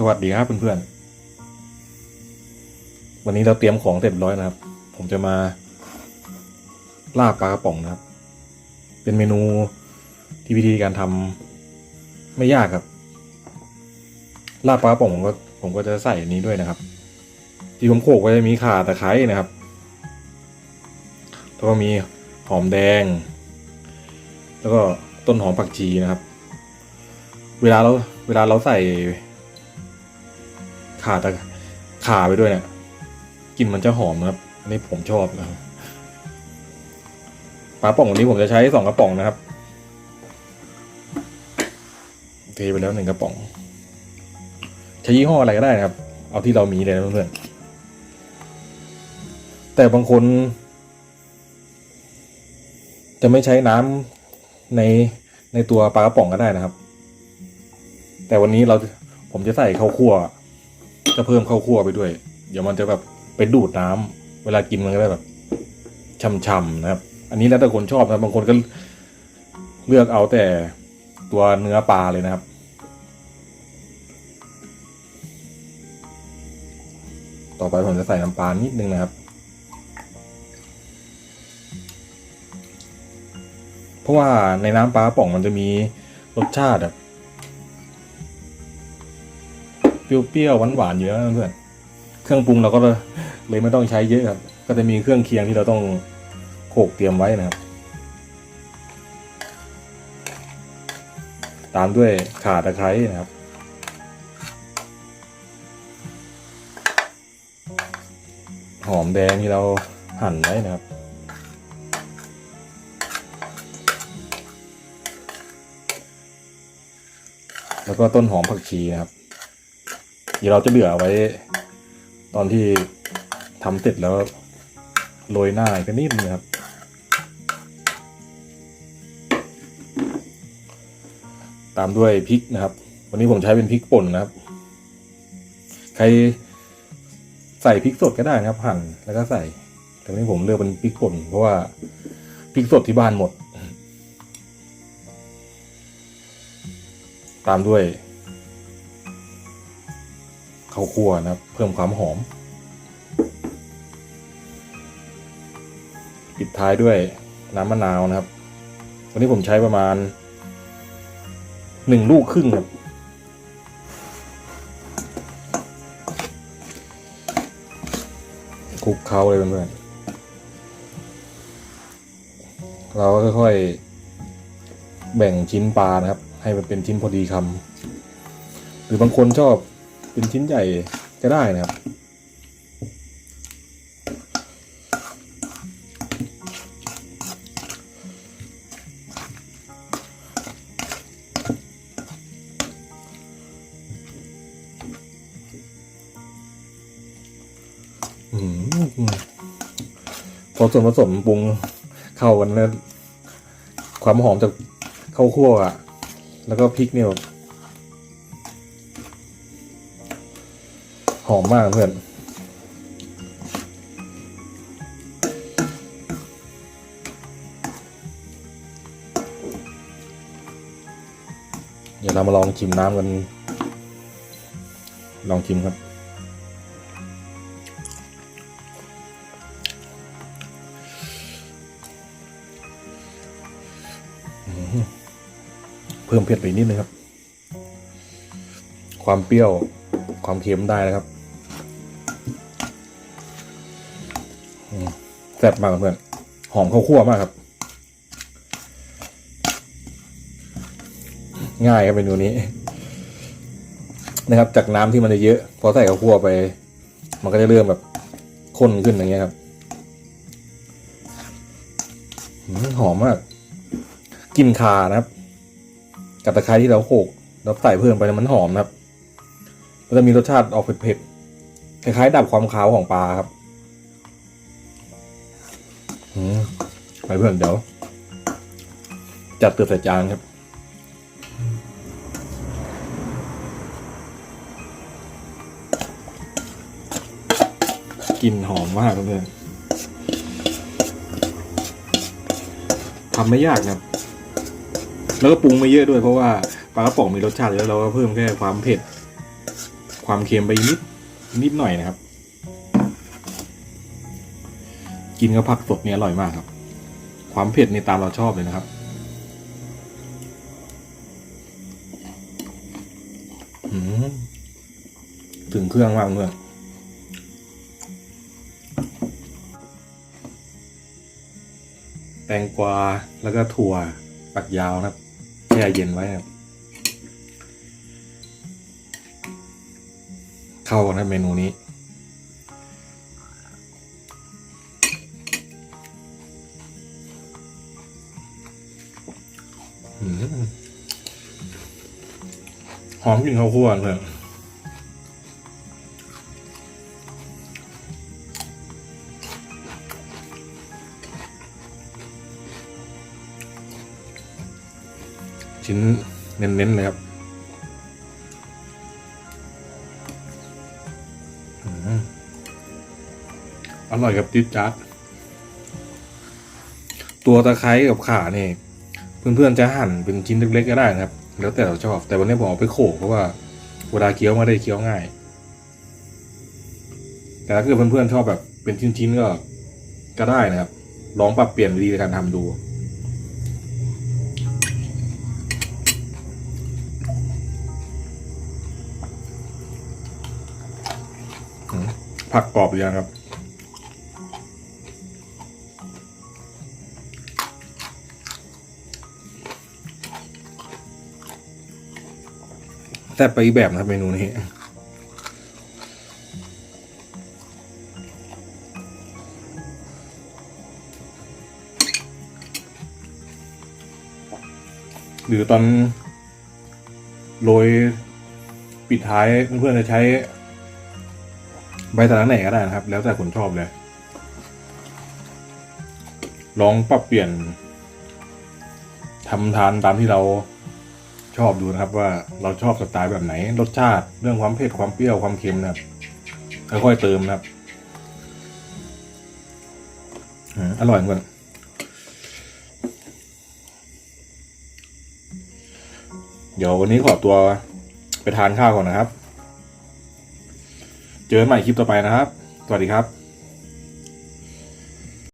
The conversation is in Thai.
สวัสดีครับเพื่อนๆ วันนี้เราเตรียมของเสร็จร้อยนะครับ ผมจะมาลาบปลากระป๋องนะครับ เป็นเมนูที่วิธีการทำไม่ยากครับ ลาบปลากระป๋องผมก็ผมก็จะใส่อันนี้ด้วยนะครับ ที่ผมโขลกไว้จะมีข่าตะไคร้นะครับ แล้วก็มีหอมแดง แล้วก็ต้นหอมผักชีนะครับ เวลาเราเวลาเราใส่ ขาตะขาไปด้วยเนี่ยกลิ่นมันจะหอมนะครับอันนี้ผมชอบนะครับปลาป่องวันนี้ผมจะใช้สองกระป๋องนะครับเทไปแล้วหนึ่งกระป๋อง ใช้ยี่ห้ออะไรก็ได้นะครับ เอาที่เรามีเลยนะเพื่อนแต่บางคน จะไม่ใช้น้ำในในตัวปลากระป๋องก็ได้นะครับ แต่วันนี้เราผมจะใส่ข้าวคั่ว จะเพิ่มข้าวคั่วไปด้วย เดี๋ยวมันจะแบบไปดูดน้ำเวลากินมันก็ได้แบบช่ำๆนะครับ อันนี้แล้วแต่คนชอบนะบางคนก็เลือกเอาแต่ตัวเนื้อปลาเลยนะครับ ต่อไปผมจะใส่น้ำปลานิดนึงนะครับ เพราะว่าในน้ำปลาป๋องมันจะมีรสชาติแบบ เปรี้ยวๆหวานๆอยู่แล้วเพื่อนเครื่องปรุงเราก็เลยไม่ต้องใช้เยอะครับ ก็จะมีเครื่องเคียงที่เราต้องโขกเตรียมไว้นะครับ ตามด้วยข่าตะไคร้นะครับหอมแดงที่เราหั่นไว้นะครับ แล้วก็ต้นหอมผักชีนะครับ เดี๋ยวเราจะเหลือไว้ ตอนที่ทำเสร็จแล้วโรยหน้าอีกันนิดนึงครับ ตามด้วยพริกนะครับ วันนี้ผมใช้เป็นพริกป่นนะครับ ใครใส่พริกสดก็ได้นะครับ หั่นแล้วก็ใส่แต่วันนี้ผมเลือกเป็นพริกป่นเพราะว่าพริกสดที่บ้านหมด ตามด้วย ข้าวคั่วนะครับ เพิ่มความหอม ปิดท้ายด้วยน้ำมะนาวนะครับ วันนี้ผมใช้ประมาณหนึ่งลูกครึ่งครับคลุกเคล้าเลยเพื่อนๆเราก็ค่อยๆแบ่งชิ้นปลานะครับ ให้มันเป็นชิ้นพอดีคำหรือบางคนชอบ เป็นชิ้นใหญ่ก็ได้นะครับ พอส่วนผสมปรุงเข้ากันแล้ว ความหอมจากข้าวคั่วอะ แล้วก็พริกเนี่ยแบบ หอมมากเพื่อนเดี๋ยวเรามาลองชิมน้ำกัน ลองชิมครับ เพิ่มเผ็ดไปนิดนึงครับ ความเปรี้ยว ความเค็มได้นะครับ แซ่บมากเพื่อนหอมข้าวคั่วมากครับ ง่ายครับเมนูนี้ นะครับ จากน้ำที่มันจะเยอะพอใส่ข้าวคั่วไป มันก็จะเริ่มแบบข้นขึ้นอย่างเงี้ยครับหอมมากกลิ่นคานะครับ กับตะไคร้ที่เราโขลกเราใส่เพิ่มไปมันหอมนะครับมันจะมีรสชาติออกเผ็ดๆคล้ายๆดับความคาวของปลาครับ ไปเพื่อนเดี๋ยว จัดเติมใส่จานครับกลิ่นหอมมากเลยทำไม่ยากนะครับ แล้วก็ปรุงไม่เยอะด้วยเพราะว่าปลากระป๋องมีรสชาติแล้วเราก็เพิ่มแค่ความเผ็ด ความเค็มไปนิดนิดหน่อยนะครับ กินกับผักสดเนี่ยอร่อยมากครับ ความเผ็ดนี่ตามเราชอบเลยนะครับ ถึงเครื่องมากเมื่อนแตงกวาแล้วก็ถั่วปักยาวนะครับแช่เย็นไว้ครับเข้ากันนะเมนูนี้ หอมกลิ่นข้าวคั่วเลยชิ้นเน้นๆเลยครับอร่อยกับจิ๊ดจัดตัวตะไคร้กับข่าเนี่ย เพื่อนๆจะหั่นเป็นชิ้นเล็กๆก็ได้นะครับ แล้วแต่เราชอบ แต่วันนี้ผมเอาไปโขกเพราะว่าเวลาเคี้ยวไมาได้เคี้ยวง่าย แต่ถ้าเกิดเพื่อนๆชอบแบบเป็นชิ้นๆก็ก็ได้นะครับ ลองปรับเปลี่ยนวิธีการทำดูผักกรอบอยังครับ แซ่บไปอีกแบบนะครับเมนูนี้หรือตอนโรยปิดท้ายเพื่อนๆจะใช้ ใบสะระแหน่ก็ได้นะครับ แล้วแต่คนชอบเลย ลองปรับเปลี่ยนทำทานตามที่เรา ชอบดูนะครับว่าเราชอบสไตล์แบบไหน รสชาติเรื่องความเผ็ดความเปรี้ยวความเค็มนะครับค่อยๆเติมนะครับอร่อยเหมือนกันเดี๋ยววันนี้ขอตัวไปทานข้าวก่อนนะครับ เจอกันใหม่คลิปต่อไปนะครับ สวัสดีครับ